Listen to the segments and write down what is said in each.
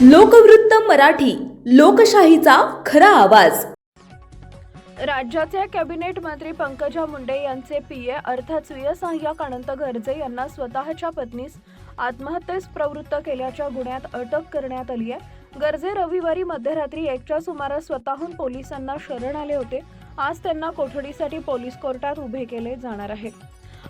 लोकवृत्त मराठी लोकशाहीचा खरा आवाज. राज्याचे कॅबिनेट मंत्री पंकजा मुंडे यांचे पीए अर्थात स्वीय सहाय्यक अनंत गर्जे यांना स्वतःच्या पत्नीस आत्महत्येस प्रवृत्त केल्याच्या गुन्ह्यात अटक करण्यात आली आहे. गर्जे रविवारी मध्यरात्री एकच्या सुमारास स्वतःहून पोलिसांना शरण आले होते. आज त्यांना कोठडीसाठी पोलीस कोर्टात उभे केले जाणार आहे.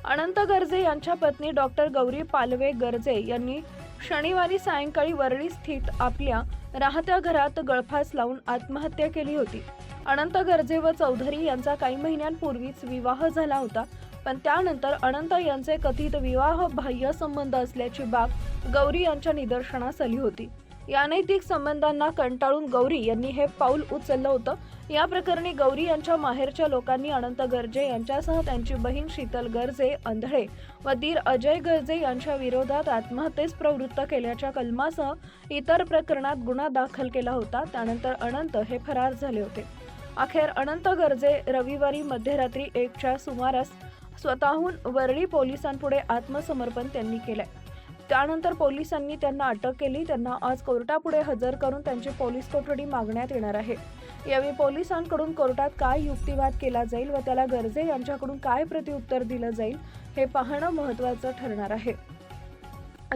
अनंत गर्जे यांच्या पत्नी डॉक्टर गौरी पालवे गर्जे यांनी शनिवारी सायंकाळी वरळी स्थित आपल्या राहत्या घरात गळफास लावून आत्महत्या केली होती. अनंत गर्जे व चौधरी यांचा काही महिन्यांपूर्वीच विवाह झाला होता पण त्यानंतर अनंत यांचे कथित विवाह बाह्य संबंध असल्याची बाब गौरी यांच्या निदर्शनास आली होती. या अनैतिक संबंधांना कंटाळून गौरी यांनी हे पाऊल उचललं होतं. या प्रकरणी गौरी यांच्या माहेरच्या लोकांनी अनंत गर्जे यांच्यासह त्यांची बहीण शीतल गर्जे अंधळे व दीर अजय गर्जे यांच्या विरोधात आत्महत्येस प्रवृत्त केल्याच्या कलमासह इतर प्रकरणात गुन्हा दाखल केला होता. त्यानंतर अनंत हे फरार झाले होते. अखेर अनंत गर्जे रविवारी मध्यरात्री एकच्या सुमारास स्वतःहून वरळी पोलिसांपुढे आत्मसमर्पण त्यांनी केलंय. त्यानंतर पोलिसांनी त्यांना अटक केली. त्यांना आज कोर्टापुढे हजर करून त्यांची पोलीस कोठडी मागण्यात येणार आहे. यावेळी पोलिसांकडून कोर्टात काय युक्तिवाद केला जाईल व त्याला गर्जे यांच्याकडून काय प्रत्युत्तर दिलं जाईल हे पाहणं महत्त्वाचं ठरणार आहे.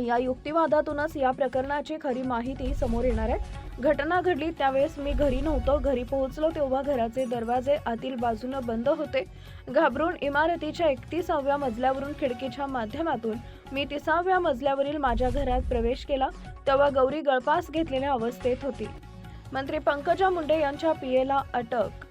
या युक्तिवादातूनच या प्रकरणाची खरी माहिती समोर येणार आहे. घटना घडली त्यावेळेस मी घरी नव्हतो. घरी पोहोचलो तेव्हा घराचे दरवाजे आतील बाजूनं बंद होते. घाबरून इमारतीच्या एकतीसाव्या मजल्यावरून खिडकीच्या माध्यमातून मी तिसाव्या मजल्यावरील माझ्या घरात प्रवेश केला. तेव्हा गौरी गळपास घेतलेल्या अवस्थेत होती. मंत्री पंकजा मुंडे यांच्या पीएला अटक